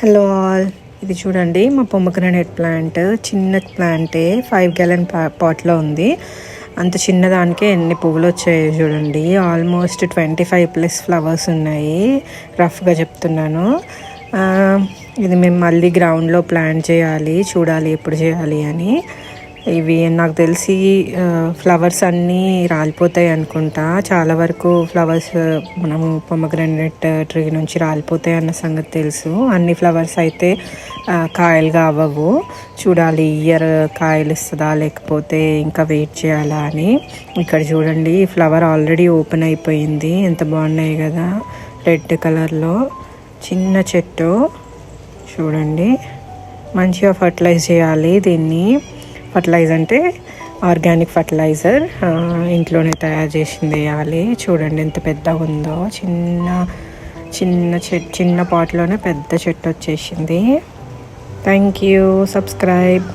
Hello all. ఇది చూడండి మా పొమ్మగ్రనేట్ ప్లాంట్. చిన్న ప్లాంటే ఫైవ్ గ్యాలన్ పాట్లో ఉంది. అంత చిన్నదానికే ఎన్ని పువ్వులు వచ్చాయో చూడండి. Almost twenty five plus flowers ఉన్నాయి. రఫ్గా చెప్తున్నాను. ఇది మేము మళ్ళీ గ్రౌండ్లో ప్లాంట్ చేయాలి చూడాలి ఎప్పుడు చేయాలి అని. ఇవి నాకు తెలిసి ఫ్లవర్స్ అన్నీ రాలిపోతాయి అనుకుంటా. చాలా వరకు ఫ్లవర్స్ మనము పొమగ్రనేట్ ట్రీ నుంచి రాలిపోతాయి అన్న సంగతి తెలుసు. అన్ని ఫ్లవర్స్ అయితే కాయలుగా అవ్వవు. చూడాలి ఇయర్ కాయలు ఇస్తుందా లేకపోతే ఇంకా వెయిట్ చేయాలా అని. ఇక్కడ చూడండి ఫ్లవర్ ఆల్రెడీ ఓపెన్ అయిపోయింది. ఎంత బాగున్నాయి కదా రెడ్ కలర్లో. చిన్న చెట్టు చూడండి. మంచిగా ఫర్టిలైజ్ చేయాలి దీన్ని. ఫర్టిలైజర్ అంటే ఆర్గానిక్ ఫర్టిలైజర్ ఇంట్లోనే తయారు చేసింది వేయాలి చూడండి ఎంత పెద్దగా ఉందో. చిన్న చిన్న చెట్ చిన్న పాట్లోనే పెద్ద చెట్టు వచ్చేసింది. Thank you subscribe